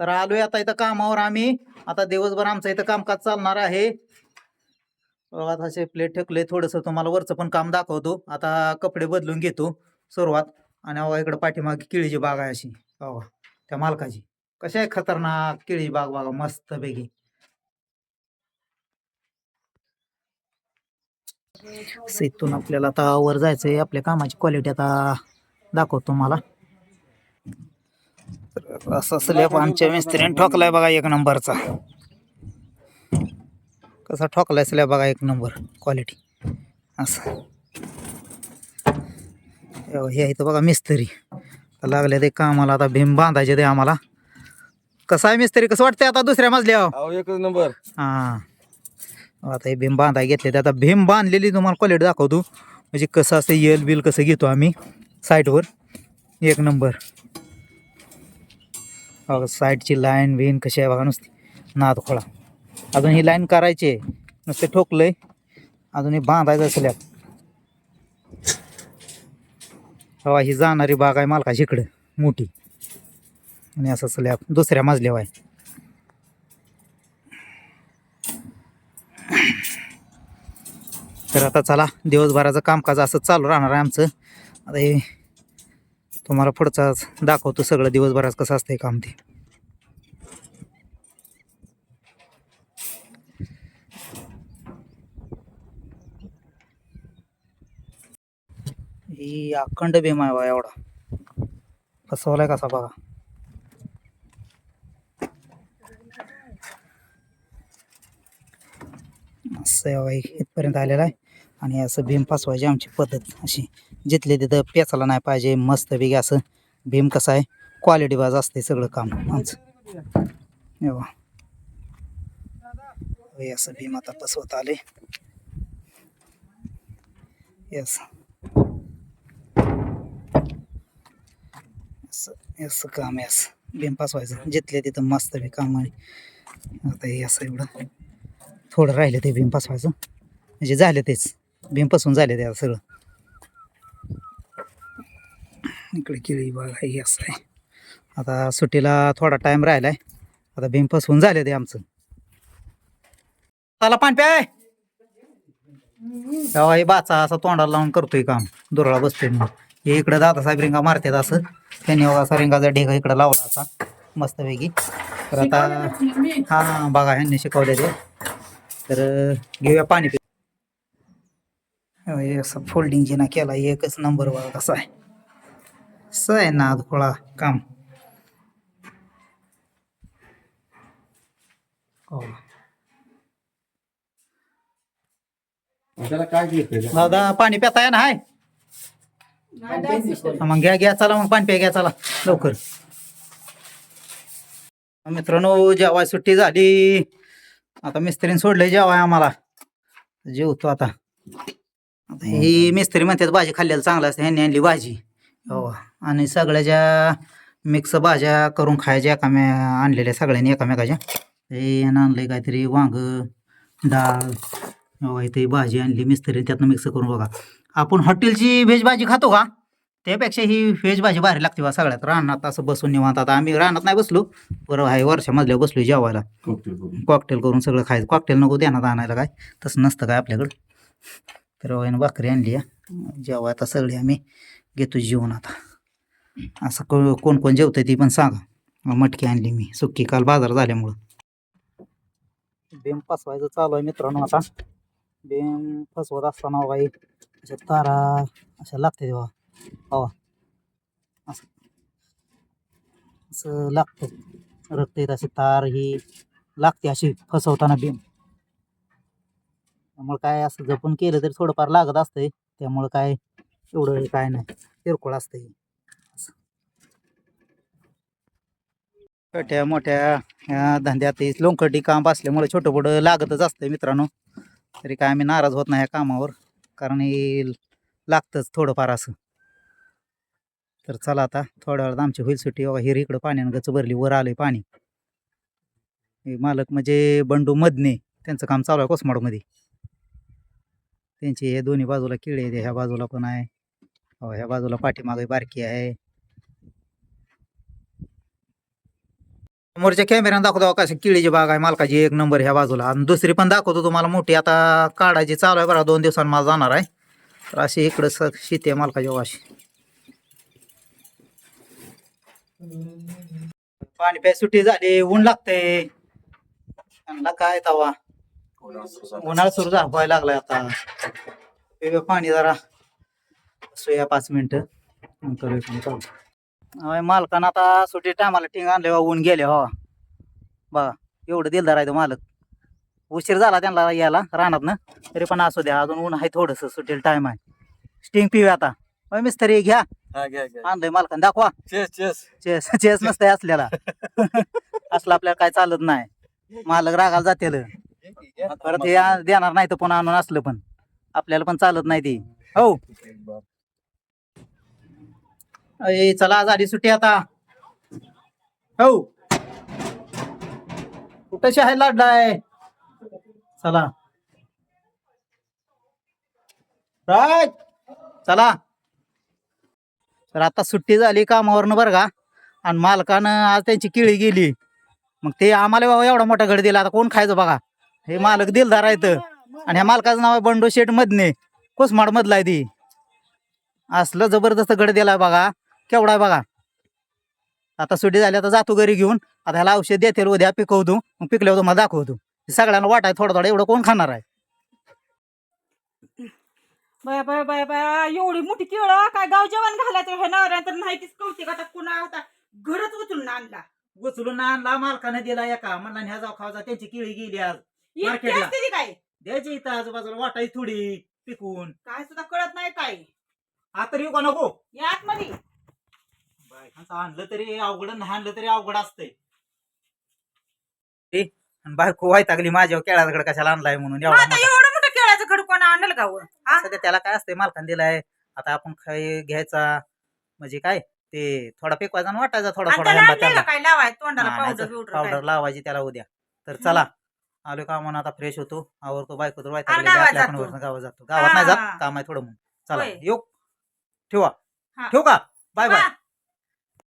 तर आलोय आता इथं कामावर आम्ही. आता दिवसभर आमचं इथं कामकाज चालणार आहे. बघा आता असे प्लेट ठेकले थोडंसं. तुम्हाला वरचं पण काम दाखवतो. आता कपडे बदलून घेतो सुरुवात. आणि अहो इकडं पाठीमागे केळीची बाग आहे अशी. अवा त्या मालकाची. कशी आहे खतरनाक केळीची बाग बघा मस्त पैकी इथून आपल्याला आता वर जायचंय. आपल्या कामाची क्वालिटी आता दाखवतो तुम्हाला. असा स्लॅब आमच्या मिस्त्रीने ठोकलाय बघा एक नंबरचा. कसा ठोकलाय स्लॅब बघा एक नंबर क्वालिटी असं. हे- हे इथं बघा मिस्त्री. लागले ते कामाला आता भीम बांधायचे ते आम्हाला. कसं आहे मिस्त्री? कसं वाटतंय आता दुसऱ्या मजल्यावर एकच नंबर. हा. आता हे भीम बांधाय घेतले ते. आता भीम बांधलेली तुम्हाला क्वालिटी दाखवतो. म्हणजे कसं असं येल बिल कसं घेतो आम्ही? साईटवर एक नंबर. बघा साईडची लाईन बिन कशी आहे बघा नुसती. नाद खोळा. अजून ही लाईन करायची आहे. नुसते ठोकलंय. अजून हे बांधायचं स्लॅब हवा ही जाणारी बाग आहे मालकाची इकडं. मोठी. आणि असं स्लॅब दुसऱ्या मजल्यावर आहे. तर आता चला दिवसभराचं कामकाज असं चालू राहणार आहे आमचं. आता हे तुम्हाला पुढचा दाखवतो सगळं दिवसभरात कसं असतंय काम ते. ही अखंड भीमा आहे बा एवढा. फसवलाय कसा बघा. असं आहे इथपर्यंत आलेला आहे. आणि असं भीम फसवायची आमची पद्धत अशी जिथले तिथं पेचाला नाही पाहिजे मस्त वेगळी असं भीम कसं आहे क्वालिटी बाज असते सगळं काम आमचं हे असं भीम आता फसवत आले. यस असं काम यस असं. भीम फसवायचं. जिथले तिथं मस्त बी काम आता हे असं एवढं. थोडं राहिलं ते भीम फसवायचं. म्हणजे झालं तेच. भीम फसवून झाले ते आता सगळं. इकडे केळी बाग आहे हे असं आहे. आता सुट्टीला थोडा टाइम राहिला आहे आता भीम फसवून झाले ते आमचं. त्याला पाणी प्याय तेव्हा हे बाचा असा तोंडाला लावून करतोय काम. दुरळा बसतोय मग हे इकडे दादा साहेब रिंगा मारतात असं. त्यांनी बघा असा रिंगाचा ढेगा इकडे लावला असा. मस्तपैकी. तर आता हा बघा ह्यांनी शिकवले ते तर घेऊया पाणी असं फोल्डिंग जिना केला एकच नंबर बघा कसा आहे. असं आहे ना खोळा काम. त्याला काय घेतोय दादा पाणी पिताय ना हाय? मग घ्या घ्या चला मग पाणी प्या घ्या चला लवकर. मित्रांनो जेवाय सुट्टी झाली. आता मिस्त्रीने सोडलंय जेवाय आम्हाला. जेवतो आता. आता ही मिस्त्री म्हणतात भाजी खाल्लेलं चांगलं असतं. ह्यांनी आणली भाजी. हो. आणि सगळ्या ज्या मिक्स भाज्या करून खायच्या एकामे आणलेल्या सगळ्यांनी एकामेकाच्या. हे आणलंय काहीतरी वांग डाळ. हो इथे भाजी आणली मिस्त्री त्यातनं मिक्स करून बघा. आपण हॉटेलची व्हेज भाजी खातो का? त्यापेक्षा ही व्हेज भाजी भारी लागते बा सगळ्यात. रानात असं बसून निवांत. आता आम्ही रानात नाही बसलो. बरं आहे वर्षामधल्या बसलो जेवायला. कॉकटेल करून. सगळं खायचं. कॉकटेल नको देण्यात आणायला काय? तसं नसतं काय आपल्याकडं? तर वाईन भाकरी आणली आहे जेव्हा आता सगळी आम्ही घेतो जेवण आता. असं को कोण कोण जेवतंय ती पण सांगा. मटकी आणली मी. सुक्की काल बाजार झाल्यामुळं. बेम फसवायचं चालू आहे मित्रांनो आता. बेम फसवत असताना बाई अशा तारा अशा लागते तेव्हा. हवा असं. असं लागतं रक्त येत असे तार ही लागते अशी फसवताना बेम. त्यामुळे काय असं जपून केलं तरी थोडंफार लागत असतंय. त्यामुळं काय एवढं काय नाही. किरकोळ असतंय. छोट्या मोठ्या ह्या धंद्यात लोंकटी काम असल्यामुळे छोटं मोठं लागतच असतंय मित्रांनो. तरी काय आम्ही नाराज होत नाही या कामावर. कारण हे लागतंच थोडंफार असं. तर चला आता थोड्या वेळात आमची होईल सुट्टी. बघा हिर इकडं पाण्यानं गच भरली वर आलंय पाणी. हे मालक म्हणजे बंडू मधने त्यांचं काम चालू आहे कोसमाडमध्ये त्यांची हे दोन्ही बाजूला किळे आहेत ह्या बाजूला पण आहे. हो ह्या बाजूला पाठीमागे बारकी आहे. समोरच्या कॅमेऱ्यानं दाखवतो कशी केळीची बाग आहे मालकाची एक नंबर ह्या बाजूला. आणि दुसरी पण दाखवतो तुम्हाला मोठी. आता काढायची चालू आहे बघा दोन दिवसांनी मला जाणार आहे. तर अशी इकडं स शेती आहे मालकाची हो अशी. पाणी प्याय सुट्टी झाली ऊन लागते काय तवा? उन्हाळा सुरू व्हायला लागलाय आता. पिऊया पाणी जरा सुया पाच मिनिटं. होय, मालकानं आता सुट्टी टायमाला टिंग आणले ऊन गेले हो. बघा एवढं दिलदार आहे तो मालक. उशीर झाला त्यांना यायला रानात ना तरी पण असू द्या अजून ऊन आहे थोडस सुटेल टाइम आहे. स्टिंग पिऊया आता. होय मिस्त्री घ्या. घ्या घ्या. आणलंय मालकानं दाखवा. चेस चेस चेस चेस नसतंय असल्याला असलं आपल्याला काय चालत नाही. मालक रागाला जातेल. परत हे आ- देणार नाही तर पुन्हा आणून असलं पण. आपल्याला पण चालत नाही ती. हो. अय, चला झाली सुट्टी आता. हो. कुठं शाही लाडलाय? चला. राय चला. तर आता सुट्टी झाली कामावरनं बरं का. आणि मालकानं आज त्यांची केळी गेली. मग ते आम्हाला बाबा एवढा मोठा गड दिला. आता कोण खायचं बघा. हे मालक दिलदार आहेत. आणि ह्या मालकाचं नाव आहे बंडो शेठ मधने कोसमाड मधला आहे ती. असलं जबरदस्त गड दिलाय बघा. केवढा आहे बघा. आता सुट्टी झाली आता जातो घरी घेऊन. आता ह्याला औषध देतील उद्या पिकवतो मग पिकल्यावर तुम्हाला दाखवतो सगळ्यांना वाटाय थोडं थोडं. एवढं कोण खाणार आहे? बाया बाया बाया बाया. एवढी मोठी केळं काय गाव जेवण घालायचं? हे नवऱ्या तर माहितीच कौतिक आता कुणा होता घरच उचलून आणला. उचलून आणला मालकाने दिला एका. म्हणला ह्या जाऊ खावा त्यांची केळी गेली आज. इतकी मार्केटला. असते ती काय? द्यायची इथं आजूबाजूला वाटायची थोडी पिकवून काय सुद्धा कळत नाही काय आता येऊ का नको? या आतमध्ये. बायकांचं आणलं तरी अवघड नाही आणलं तरी अवघड असतंय. ए, आणि बायको वैतागली माझ्यावर केळाकडे कशाला आणलाय म्हणून? मग एवढा आता मोठा. एवढं मोठं केळाचं घड कोण आणलं गाव हा? सध्या त्याला काय असतंय? मालकाने दिलाय. आता आपण खाय घ्यायचा? म्हणजे काय? ते थोडा पिकवायचा आणि वाटायचा थोडा आणि थोडा त्याला ह्यांना आणलेलं त्याला. काय? लावाय तोंडाला पावडर बिवडर पावडर काय? लावायची त्याला उद्या. तर चला. आलो का म्हणून आता फ्रेश होतो. आवरतो बायको तर वैतागलेली गावात आपल्या जातो. आपण गावात जातो. गावात नाही जात. हा. काम आहे थोडं म्हणून चला. होय. येऊ. ठेवा. हा. ठेवू का? Bye bye. हा,